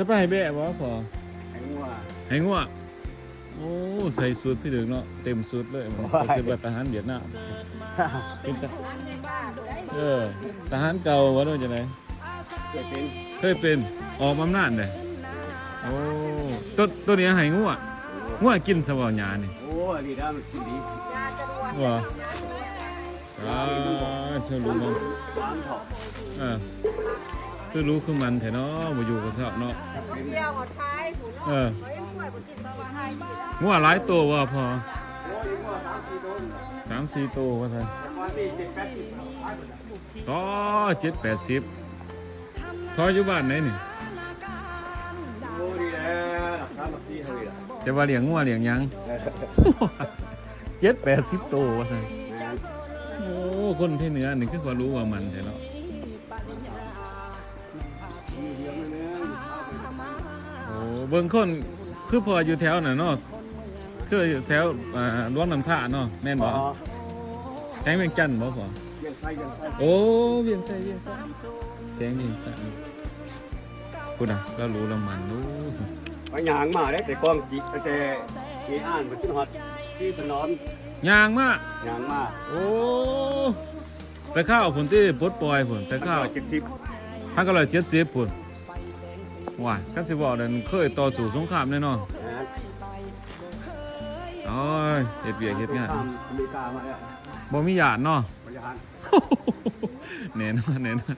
จะไปให้แบะบ่พอไอ้งัวให้งัวโอ้ใส่สูตรพี่ถึงเนาะเต็มสูตรเลยมันว้ายคือแบบทหารเวียดนามเป็นทเออทหารเก่าว่าด้วยจังไดเกิดเป็นเคยเป็นออกอำนาจเลยโอ้ตัวตัวนี้ให้งัวงัวกินสวอหญ้านี่โอ้ยดีด้ามันกินดีว่าอ่าเชื่อรู้มั้งล้างเถาะเออ คือรู้คือมันแท้เนาะบ่อยู่กับเซาเนาะเดียวหมดท้ายหูเออเฮ้ยช่วยบุกินสวัสดิ์งัวหลายตัวว่าพอโอ้ยงัวสามสี่ต้นสามสี่ตัวว่าซั่นวันนี้เจ็ดแปดสิบขายหมดแล้วต่อเจ็ดแปดสิบพออยู่บ้านไหนนี่โอ้ดีแล้วหลักฐานหลักที่เท่าไหร่ล่ะจะว่าเลี้ยงงัวเลี้ยงหยังเจ็ดแปดสิบตัวว่าซั่นโอ้ คนที่เหนือนี่คือว่ารู้ว่ามันแท้เนาะ เบิ่งคนคือพออยู่แถวน่ะเนาะคืออยู่แถวอ่าล้วงน้ำท่าเนาะแม่นบ่อ๋อแทงเวียงจันทน์บ่พอยังใส่ยังใส่โอ้เวียงใส่เวียงใส่แทงเวียงใส่กูน่ะก็รู้ละมันรู้ไปหยางมาได้แต่กล้องจิแต่ที่อ่านมันขึ้นฮอตที่ถนนยางมาหยางมาโอ้แต่ข้าวผลที่ปลดปล่อยผลแต่ข้าวเจ็ดสิบพันก็เลยเจ็ดสิบผล ว้ายกันสิบอกเดินเคยต่อสู้สงครามแน่นอนนะโอ้ยเฮ็ดเวียกเฮ็ดงานตามอเมริกามาแล้วบ่มีหยาดเนาะบริหารแน่นอนแน่นอน